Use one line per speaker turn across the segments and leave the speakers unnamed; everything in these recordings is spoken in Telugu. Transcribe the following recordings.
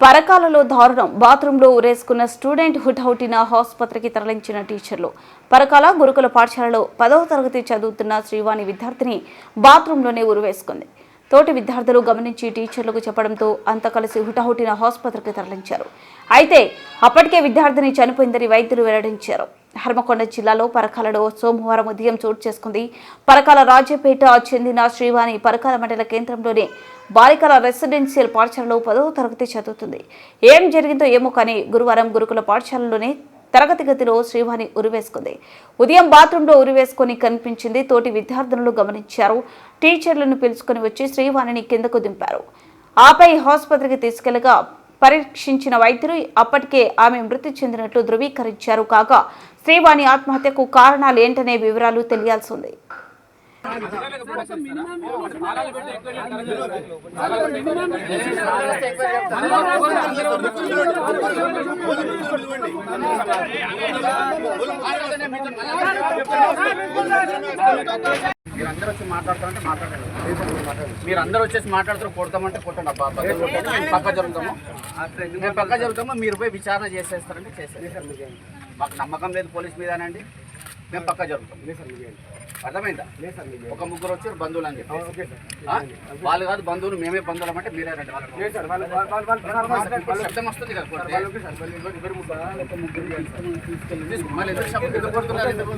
పరకాలలో దారుణం. బాత్రూంలో ఉరేసుకున్న స్టూడెంట్ హుటాహుటిన ఆసుపత్రికి తరలించిన టీచర్లు. పరకాల గురుకుల పాఠశాలలో పదవ తరగతి చదువుతున్న శ్రీవాణి విద్యార్థిని బాత్రూంలోనే ఉరివేసుకుంది తోటి విద్యార్థులు గమనించి టీచర్లకు చెప్పడంతో అంతా కలిసి హుటాహుటిన ఆసుపత్రికి తరలించారు. అయితే అప్పటికే విద్యార్థిని చనిపోయిందని వైద్యులు వెల్లడించారు. హర్మకొండ జిల్లాలో పరకాలలో సోమవారం ఉదయం చోటు చేసుకుంది. పరకాల రాజ్యపేట చెందిన శ్రీవాణి పరకాల మండల కేంద్రంలోని బాలికల రెసిడెన్షియల్ పాఠశాలలో పదవ తరగతి చదువుతుంది. ఏం జరిగిందో ఏమో కానీ గురువారం గురుకుల పాఠశాలలోనే తరగతి గదిలో శ్రీవాణి ఉరివేసుకుంది. ఉదయం బాత్రూంలో ఉరివేసుకొని కనిపించింది తోటి విద్యార్థులను గమనించారు. టీచర్లను పిలుచుకొని వచ్చి శ్రీవాణిని కిందకు దింపారు. ఆపై ఆసుపత్రికి తీసుకెళ్ళగా పరీక్షించిన వైద్యులు అప్పటికే ఆమె మృతి చెందినట్లు ధృవీకరించారు. కాగా శ్రీవాణి ఆత్మహత్యకు కారణాలు ఏంటనే వివరాలు తెలియాల్సి ఉంది.
మీరందరూ వచ్చి మాట్లాడతారంటే మాట్లాడండి. మీరు అందరూ వచ్చేసి మాట్లాడుతారు కొడతామంటే కొట్టండి అబ్బా. మేము పక్క జరుగుతాము. మేము పక్క జరుగుతాము మీరు పోయి విచారణ చేసేస్తారంటే చేసేది మాకు నమ్మకం లేదు పోలీస్ మీదనండి. మేము పక్క జరుగుతాం అర్థమైందా? ఒక ముగ్గురు వచ్చారు బంధువులు అని చెప్పి? వాళ్ళు కాదు బంధువులు మేమే బంధువులు అంటే మీరే రండి. శబ్దం వస్తుంది కదా. మళ్ళీ ఎందుకు శబ్దం ఎందుకు కొడుతున్నారు? ఎందుకు?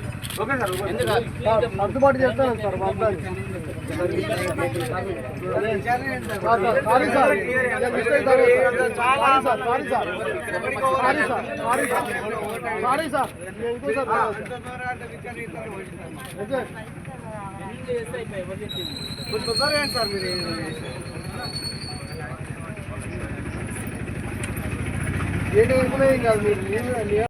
సార్ మాట్లాడి ఏంటి అనుకునే కాదు మీరు